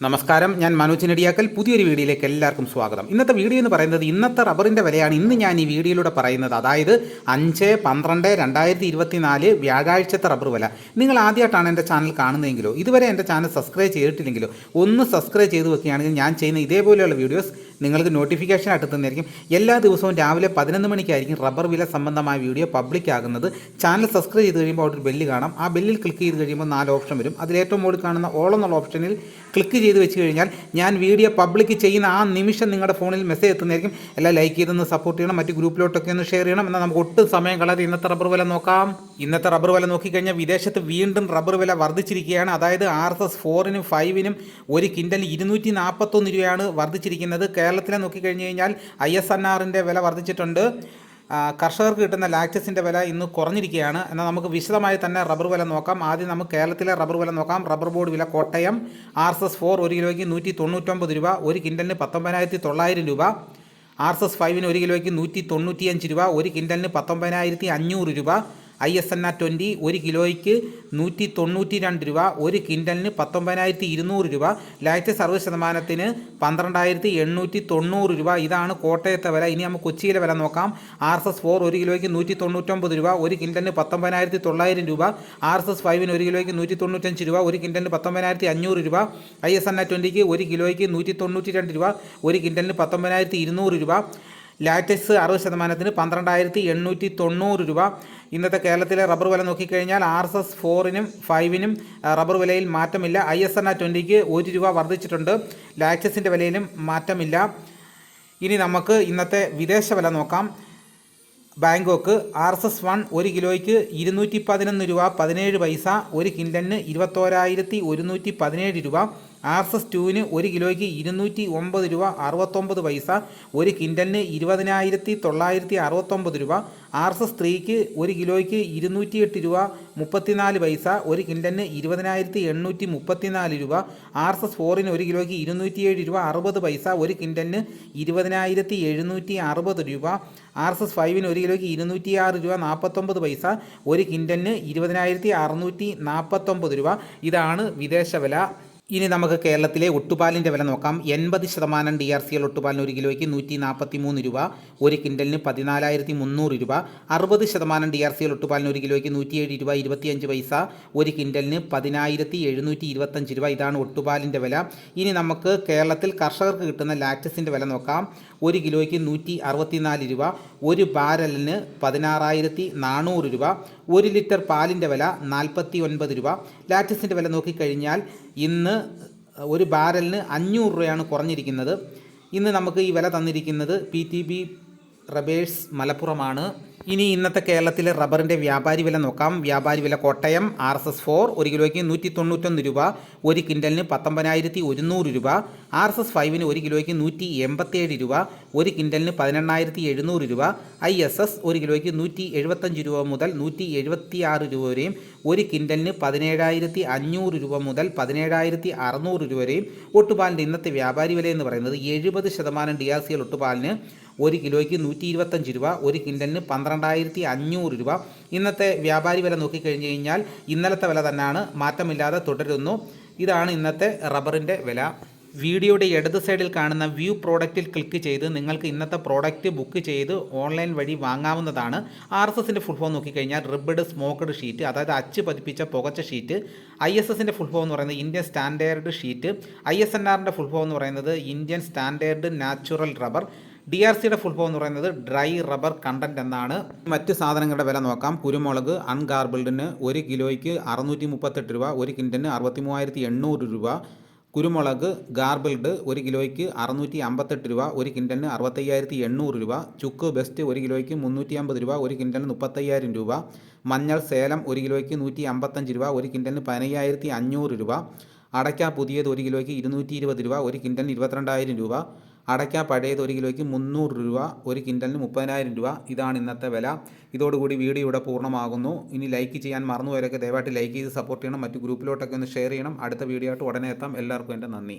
നമസ്കാരം ഞാൻ മനോജ് നെടിയാക്കൽ പുതിയൊരു വീഡിയോയിലേക്ക് എല്ലാവർക്കും സ്വാഗതം. ഇന്നത്തെ വീഡിയോ എന്ന് പറയുന്നത് ഇന്നത്തെ റബ്ബറിന്റെ വിലയാണ്. ഇന്ന് ഞാൻ ഈ വീഡിയോയിലൂടെ പറയുന്നത് അതായത് അഞ്ച് പന്ത്രണ്ട് രണ്ടായിരത്തി ഇരുപത്തിനാല് വ്യാഴാഴ്ചത്തെ റബ്ബർ വില. നിങ്ങൾ ആദ്യമായിട്ടാണ് എന്റെ ചാനൽ കാണുന്നതെങ്കിലോ ഇതുവരെ എന്റെ ചാനൽ സബ്സ്ക്രൈബ് ചെയ്തിട്ടില്ലെങ്കിലോ ഒന്ന് സബ്സ്ക്രൈബ് ചെയ്ത് വെക്കുകയാണെങ്കിൽ ഞാൻ ചെയ്യുന്ന ഇതേപോലെയുള്ള വീഡിയോസ് നിങ്ങൾക്ക് നോട്ടിഫിക്കേഷൻ ആയിട്ട് എല്ലാ ദിവസവും രാവിലെ പതിനൊന്ന് മണിക്കായിരിക്കും റബ്ബർ വില സംബന്ധമായ വീഡിയോ പബ്ലിക് ആകുന്നത്. ചാനൽ സബ്സ്ക്രൈബ് ചെയ്ത് കഴിയുമ്പോൾ അവിടെ ഒരു ബെല്ല് കാണാം. ആ ബെല്ലിൽ ക്ലിക്ക് ചെയ്ത് കഴിയുമ്പോൾ നാല് ഓപ്ഷൻ വരും. അതിൽ ഏറ്റവും മുകളിൽ കാണുന്ന ഓൾ എന്നുള്ള ഓപ്ഷനിൽ ക്ലിക്ക് ചെയ്ത് വെച്ച് കഴിഞ്ഞാൽ ഞാൻ വീഡിയോ പബ്ലിക് ചെയ്യുന്ന ആ നിമിഷം നിങ്ങളുടെ ഫോണിൽ മെസ്സേജ് എത്തുന്നതായിരിക്കും. എല്ലാം ലൈക്ക് ചെയ്തൊന്ന് സപ്പോർട്ട് ചെയ്യണം. മറ്റ് ഗ്രൂപ്പിലോട്ടൊക്കെ ഒന്ന് ഷെയർ ചെയ്യണം. എന്നാൽ നമുക്ക് ഒട്ടും സമയം കളയാതെ ഇന്നത്തെ റബ്ബർ വില നോക്കാം. ഇന്നത്തെ റബ്ബർ വില നോക്കിക്കഴിഞ്ഞാൽ വിദേശത്ത് വീണ്ടും റബ്ബർ വില വർദ്ധിച്ചിരിക്കുകയാണ്. അതായത് ആർ എസ് എസ് ഫോറിനും ഫൈവിനും ഒരു കിൻഡൽ ഇരുന്നൂറ്റി നാൽപ്പത്തൊന്ന് രൂപയാണ് വർദ്ധിച്ചിരിക്കുന്നത്. കേരളത്തിലെ നോക്കിക്കഴിഞ്ഞ് കഴിഞ്ഞാൽ ഐ എസ് എൻ ആറിന്റെ വില വർദ്ധിച്ചിട്ടുണ്ട്. കർഷകർക്ക് കിട്ടുന്ന ലാക്ടസിന്റെ വില ഇന്ന് കുറഞ്ഞിരിക്കുകയാണ്. എന്നാൽ നമുക്ക് വിശദമായി തന്നെ റബ്ബർ വില നോക്കാം. ആദ്യം നമുക്ക് കേരളത്തിലെ റബ്ബർ വില നോക്കാം. റബ്ബർ ബോർഡ് വില Kottayam R S S four ഒരു കിലോയ്ക്ക് നൂറ്റി തൊണ്ണൂറ്റൊമ്പത് രൂപ ഒരു കിൻഡലിന് പത്തൊമ്പതിനായിരത്തി തൊള്ളായിരം രൂപ. ആർ എസ് എസ് ഫൈവിന് ഒരു കിലോയ്ക്ക് നൂറ്റി തൊണ്ണൂറ്റിയഞ്ച് രൂപ ഒരു കിൻഡലിന് പത്തൊമ്പതിനായിരത്തി അഞ്ഞൂറ് രൂപ. I S N R twenty ഒരു കിലോയ്ക്ക് നൂറ്റി തൊണ്ണൂറ്റി രണ്ട് രൂപ ഒരു കിൻഡലിന് പത്തൊമ്പതിനായിരത്തി ഇരുന്നൂറ് രൂപ ലാറ്റ് സർവീസ് ശതമാനത്തിന് പന്ത്രണ്ടായിരത്തി എണ്ണൂറ്റി തൊണ്ണൂറ് രൂപ. ഇതാണ് കോട്ടയത്തെ വില. ഇനി നമുക്ക് കൊച്ചിയിലെ വില നോക്കാം. ആർ എസ് എസ് ഫോർ ഒരു കിലോയ്ക്ക് നൂറ്റി തൊണ്ണൂറ്റൊമ്പത് രൂപ ഒരു കിൻഡലിന് പത്തൊമ്പതിനായിരത്തി തൊള്ളായിരം രൂപ. ആർ എസ് എസ് ഫൈവിന് ഒരു കിലോയ്ക്ക് നൂറ്റി തൊണ്ണൂറ്റഞ്ച് രൂപ ഒരു കിൻഡലിന് പത്തൊമ്പതിനായിരത്തി അഞ്ഞൂറ് രൂപ. ഐ എസ് എൻ ആർ ട്വന്റിക്ക് ഒരു കിലോയ്ക്ക് നൂറ്റി തൊണ്ണൂറ്റി രണ്ട് രൂപ ഒരു കിൻഡലിന് പത്തൊമ്പതിനായിരത്തി ഇരുന്നൂറ് രൂപ. ലാറ്റക്സ് അറുപത് ശതമാനത്തിന് പന്ത്രണ്ടായിരത്തി എണ്ണൂറ്റി തൊണ്ണൂറ് രൂപ. ഇന്നത്തെ കേരളത്തിലെ റബ്ബർ വില നോക്കിക്കഴിഞ്ഞാൽ ആർ എസ് എസ് ഫോറിനും ഫൈവിനും റബ്ബർ വിലയിൽ മാറ്റമില്ല. ഐ എസ് എൻ ആ ട്വന്റിക്ക് ഒരു രൂപ വർദ്ധിച്ചിട്ടുണ്ട്. ലാറ്റസിന്റെ വിലയിലും മാറ്റമില്ല. ഇനി നമുക്ക് ഇന്നത്തെ വിദേശ വില നോക്കാം. Bangkok R S S one ഒരു കിലോയ്ക്ക് ഇരുന്നൂറ്റി പതിനൊന്ന് രൂപ പതിനേഴ് പൈസ ഒരു കിൻഡലിന് ഇരുപത്തോരായിരത്തി ഒരുന്നൂറ്റി പതിനേഴ് രൂപ. ആർ എസ് എസ് ടുവിന് ഒരു കിലോയ്ക്ക് ഇരുന്നൂറ്റി ഒമ്പത് രൂപ അറുപത്തൊമ്പത് പൈസ ഒരു കിൻഡലിന് ഇരുപതിനായിരത്തി തൊള്ളായിരത്തി അറുപത്തൊമ്പത് രൂപ ആർ എസ് എസ് ത്രീക്ക് ഒരു കിലോയ്ക്ക് ഇരുന്നൂറ്റി എട്ട് രൂപ മുപ്പത്തിനാല് പൈസ ഒരു കിൻഡലിന് ഇരുപതിനായിരത്തി എണ്ണൂറ്റി മുപ്പത്തിനാല് രൂപ ആർ എസ് എസ് ഫോറിന് ഒരു കിലോയ്ക്ക് ഇരുന്നൂറ്റിയേഴ് രൂപ അറുപത് പൈസ ഒരു കിൻഡലിന് ഇരുപതിനായിരത്തി എഴുന്നൂറ്റി അറുപത് രൂപ ആർ എസ് എസ് ഫൈവിന് ഒരു കിലോയ്ക്ക് ഇരുന്നൂറ്റിയാറ് രൂപ നാൽപ്പത്തൊമ്പത് പൈസ ഒരു കിൻഡലിന് ഇരുപതിനായിരത്തി അറുന്നൂറ്റി നാൽപ്പത്തൊമ്പത് രൂപ. ഇതാണ് വിദേശ വില ഇനി നമുക്ക് കേരളത്തിലെ ഒട്ടുപാലിന്റെ വില നോക്കാം. എൺപത് ശതമാനം ഡി ആർ സി എൽ ഒട്ടുപാലിന് ഒരു കിലോയ്ക്ക് നൂറ്റി നാൽപ്പത്തി മൂന്ന് രൂപ ഒരു കിൻഡലിന് പതിനാലായിരത്തി മുന്നൂറ് രൂപ. അറുപത് ശതമാനം ഡി ആർ സി എൽ ഒട്ടുപാലിന് ഒരു കിലോയ്ക്ക് നൂറ്റിയേഴ് രൂപ ഇരുപത്തിയഞ്ച് പൈസ ഒരു കിൻഡലിന് പതിനായിരത്തി എഴുന്നൂറ്റി ഇരുപത്തഞ്ച് രൂപ ഇതാണ് ഒട്ടുപാലിന്റെ വില. ഇനി നമുക്ക് കേരളത്തിൽ കർഷകർക്ക് കിട്ടുന്ന ലാറ്റസിന്റെ വില നോക്കാം. ഒരു കിലോയ്ക്ക് നൂറ്റി അറുപത്തിനാല് രൂപ ഒരു ബാരലിന് പതിനാറായിരത്തി നാനൂറ് രൂപ ഒരു ലിറ്റർ പാലിന്റെ വില നാൽപ്പത്തി ഒൻപത് രൂപ. ലാറ്റസിന്റെ വില നോക്കിക്കഴിഞ്ഞാൽ ഇന്ന് ഒരു ബാരലിന് അഞ്ഞൂറ് രൂപയാണ് കുറഞ്ഞിരിക്കുന്നത്. ഇന്ന് നമുക്ക് ഈ വില തന്നിരിക്കുന്നത് പി ടി ബി റബേഴ്സ് മലപ്പുറമാണ്. ഇനി ഇന്നത്തെ കേരളത്തിലെ റബ്ബറിന്റെ വ്യാപാരി വില നോക്കാം. വ്യാപാരി വില Kottayam R S S four ഒരു കിലോയ്ക്ക് നൂറ്റി തൊണ്ണൂറ്റൊന്ന് രൂപ. ഒരു കിൻഡലിന് പത്തൊമ്പതിനായിരത്തി ഒരുന്നൂറ് രൂപ. ആർ എസ് എസ് ഫൈവിന് ഒരു കിലോയ്ക്ക് നൂറ്റി എൺപത്തേഴ് രൂപ. ഒരു കിൻഡലിന് പതിനെണ്ണായിരത്തി എഴുന്നൂറ് രൂപ. ഐ എസ് എസ് ഒരു കിലോയ്ക്ക് നൂറ്റി എഴുപത്തഞ്ച് രൂപ മുതൽ നൂറ്റി എഴുപത്തി ആറ് രൂപ വരെയും ഒരു കിൻഡലിന് പതിനേഴായിരത്തി അഞ്ഞൂറ് രൂപ മുതൽ പതിനേഴായിരത്തി അറുന്നൂറ് രൂപ വരെയും. ഒട്ടുപാലിന്റെ ഇന്നത്തെ വ്യാപാരി വില എന്ന് പറയുന്നത് എഴുപത് ശതമാനം ഡി ആർ സി എൽ ഒട്ടുപാലിന് ഒരു കിലോയ്ക്ക് നൂറ്റി ഇരുപത്തഞ്ച് രൂപ ഒരു കിൻഡലിന് പന്ത്രണ്ടായിരത്തി അഞ്ഞൂറ് രൂപ. ഇന്നത്തെ വ്യാപാരി വില നോക്കിക്കഴിഞ്ഞ് കഴിഞ്ഞാൽ ഇന്നലത്തെ വില തന്നെയാണ് മാറ്റമില്ലാതെ തുടരുന്നു. ഇതാണ് ഇന്നത്തെ റബ്ബറിന്റെ വില. വീഡിയോയുടെ ഇടത് സൈഡിൽ കാണുന്ന വ്യൂ പ്രോഡക്റ്റിൽ ക്ലിക്ക് ചെയ്ത് നിങ്ങൾക്ക് ഇന്നത്തെ പ്രോഡക്റ്റ് ബുക്ക് ചെയ്ത് ഓൺലൈൻ വഴി വാങ്ങാവുന്നതാണ്. ആർ എസ് എസിന്റെ ഫുൾ ഫോം നോക്കിക്കഴിഞ്ഞാൽ റിബഡ് സ്മോക്കഡ് ഷീറ്റ് അതായത് അച്ച് പതിപ്പിച്ച പുകച്ച ഷീറ്റ് ഐ എസ് എസിന്റെ ഫുൾ ഫോം എന്ന് പറയുന്നത് Indian standard sheet I S N ആറിന്റെ ഫുൾ ഫോം എന്ന് പറയുന്നത് Indian standard natural rubber D R സിയുടെ ഫുൾ ഫോം എന്ന് പറയുന്നത് ഡ്രൈ റബ്ബർ കണ്ടന്റ് എന്നാണ്. മറ്റ് സാധനങ്ങളുടെ വില നോക്കാം. കുരുമുളക് അൺഗാർബിൾഡിന് ഒരു കിലോയ്ക്ക് അറുന്നൂറ്റി മുപ്പത്തെട്ട് രൂപ ഒരു കിൻഡിന് അറുപത്തി മൂവായിരത്തി എണ്ണൂറ് രൂപ. കുരുമുളക് ഗാർബിൾഡ് ഒരു കിലോയ്ക്ക് അറുന്നൂറ്റി അമ്പത്തെട്ട് രൂപ ഒരു കിന്റന് അറുപത്തയ്യായിരത്തി എണ്ണൂറ് രൂപ. ചുക്ക് ബെസ്റ്റ് ഒരു കിലോയ്ക്ക് മുന്നൂറ്റി അമ്പത് രൂപ ഒരു കിന്റന് മുപ്പത്തയ്യായിരം രൂപ. മഞ്ഞൾ സേലം ഒരു കിലോയ്ക്ക് നൂറ്റി അമ്പത്തഞ്ച് രൂപ ഒരു കിന്റന് പതിനയ്യായിരത്തി അഞ്ഞൂറ് രൂപ. അടയ്ക്ക പുതിയത് ഒരു കിലോയ്ക്ക് ഇരുന്നൂറ്റി ഇരുപത് രൂപ ഒരു കിന്റന് ഇരുപത്തിരണ്ടായിരം രൂപ. അടയ്ക്ക പഴയത് ഒരു കിലോയ്ക്ക് മുന്നൂറ് രൂപ ഒരു കിൻഡലിന് മുപ്പതിനായിരം രൂപ. ഇതാണ് ഇന്നത്തെ വില. ഇതോടുകൂടി വീഡിയോ ഇവിടെ പൂർണമാകുന്നു. ഇനി ലൈക്ക് ചെയ്യാൻ മറന്നുപോയവരൊക്കെ ദയവായിട്ട് ലൈക്ക് ചെയ്ത് സപ്പോർട്ട് ചെയ്യണം. മറ്റു ഗ്രൂപ്പിലോട്ടൊക്കെ ഒന്ന് ഷെയർ ചെയ്യണം. അടുത്ത വീഡിയോ ആയിട്ട് ഉടനെ എത്താം. എല്ലാവർക്കും എന്റെ നന്ദി.